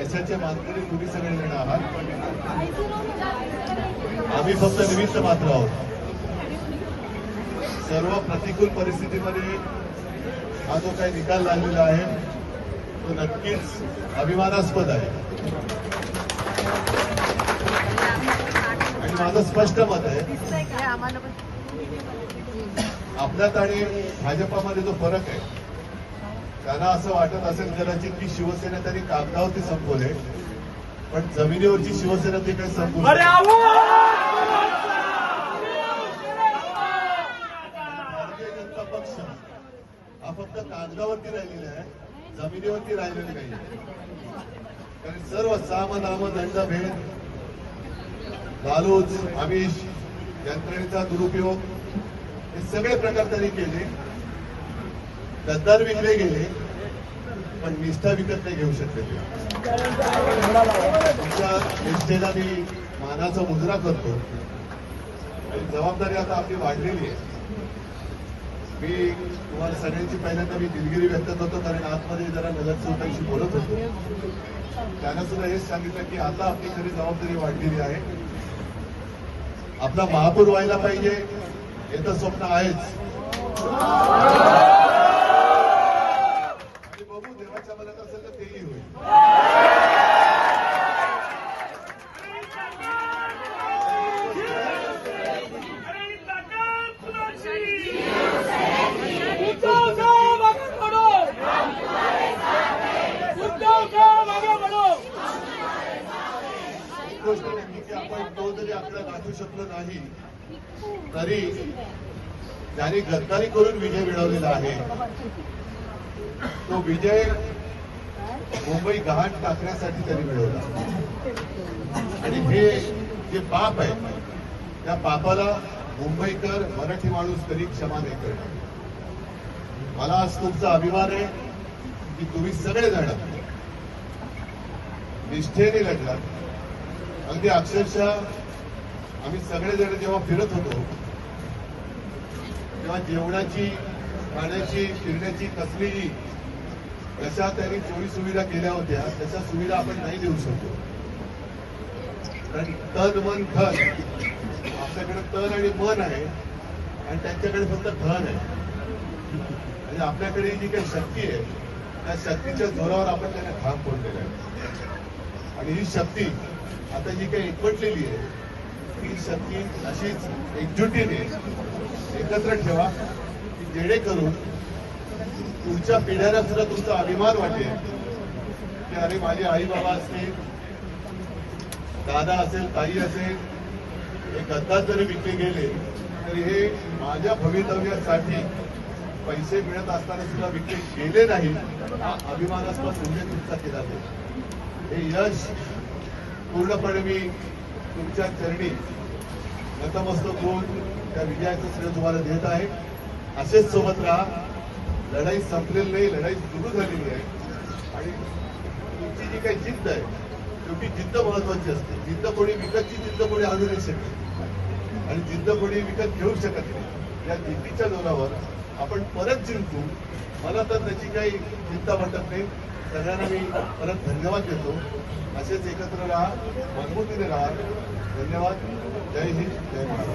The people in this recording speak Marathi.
यशाचे मानकरी तुम्ही सगळे जण आहात. आम्ही फक्त निमित्त मात्र आहोत. सर्व प्रतिकूल परिस्थितीमध्ये हा जो काही निकाल लागलेला आहे तो नक्कीच अभिमानास्पद आहे. आणि माझं स्पष्ट मत आहे आपल्यात आणि भाजपामध्ये जो फरक आहे त्यांना असं वाटत असेल कदाचित की शिवसेना त्यांनी कागदावरती संपवले पण जमिनीवरची शिवसेना ते काही संपवू अरे शकत आहो! भारतीय जनता पक्ष हा फक्त कागदावरती राहिलेला आहे जमिनीवरती राहिलेले नाही कारण सर्व साम नाम दंड भेद लालूच आमिष यंत्रणेचा दुरुपयोग हे सगळे प्रकार त्यांनी केले. गद्दार विकले गेले पण निष्ठा विकत नाही घेऊ शकले. तुमच्या निष्ठेला मी मानाचा मुजरा करतो. जबाबदारी आता आपली वाढलेली आहे. मी तुम्हाला सगळ्यांची पहिल्यांदा मी दिलगिरी व्यक्त करतो कारण आतमध्ये जरा नगरसेवकांशी बोलत होतो. त्यांना सुद्धा हेच सांगितलं की आता आपली खरी जबाबदारी वाढलेली आहे. आपला महापूर व्हायला पाहिजे हे तर स्वप्न आहेच. एक गोष्ट नक्की की आपण तो जरी आपल्याला गाठू शकलो नाही तरी ज्यांनी गद्दारी करून विजय मिळवलेला आहे तो विजय मुंबई गहाण टाकण्यासाठी त्यांनी मिळवला. आणि हे जे पाप आहे त्या पापाला मुंबईकर मराठी माणूस कधी क्षमा नाही करणार. मला आज तुमचा अभिमान आहे की तुम्ही सगळे जण निष्ठेने लढलात. अगदी अक्षरशः आम्ही सगळेजण जेव्हा फिरत होतो तेव्हा जेवणाची खाण्याची फिरण्याची कसलीही जशा त्यांनी सोयी सुविधा केल्या होत्या तशा सुविधा आपण नाही देऊ शकतो कारण तन मन धन आपल्याकडे तन आणि मन आहे आणि त्यांच्याकडे फक्त धन आहे. म्हणजे आपल्याकडे जी काही शक्ती आहे त्या शक्तीच्या जोरावर आपण त्यांना ठाम पडलेला आहे. आणि ही शक्ती आता जी काही एकवटलेली आहे. ती शक्ती अशीच एकजुटीने एकत्र ठेवा की जेणेकरून पुढच्या पिढ्याला सुद्धा तुमचा अभिमान वाटेल. की अरे माझे आई बाबा असतील दादा असेल ताई असेल हे गद्दार जरी विकले गेले तरी हे माझ्या भवितव्यासाठी पैसे मिळत असताना सुद्धा विकले गेले नाही हा अभिमानास्पद म्हणजे तुमचा केला जाईल. हे यश पूर्णपणे मी तुमच्या चरणी नतमस्तक होऊन त्या विजयाचं श्रेय तुम्हाला देत आहे. असेच सोबत राहा. लढाई संपलेली नाही लढाई सुरू झालेली आहे. आणि तुमची जी काही जिद्द आहे शेवटी जिद्द महत्वाची असते. जिद्द कोणी विकतची जिद्द कोणी आणू नाही शकत. आणि जिद्द कोणी विकत घेऊ शकत नाही. या जिद्दीच्या जोरावर आपण परत जिंकू. मला तर त्याची काही चिंता वाटत नाही. सगळ्यांना मी परत धन्यवाद देतो. असेच एकत्र राहा मजबूतीने राहा. धन्यवाद. जय हिंद जय महाराष्ट्र.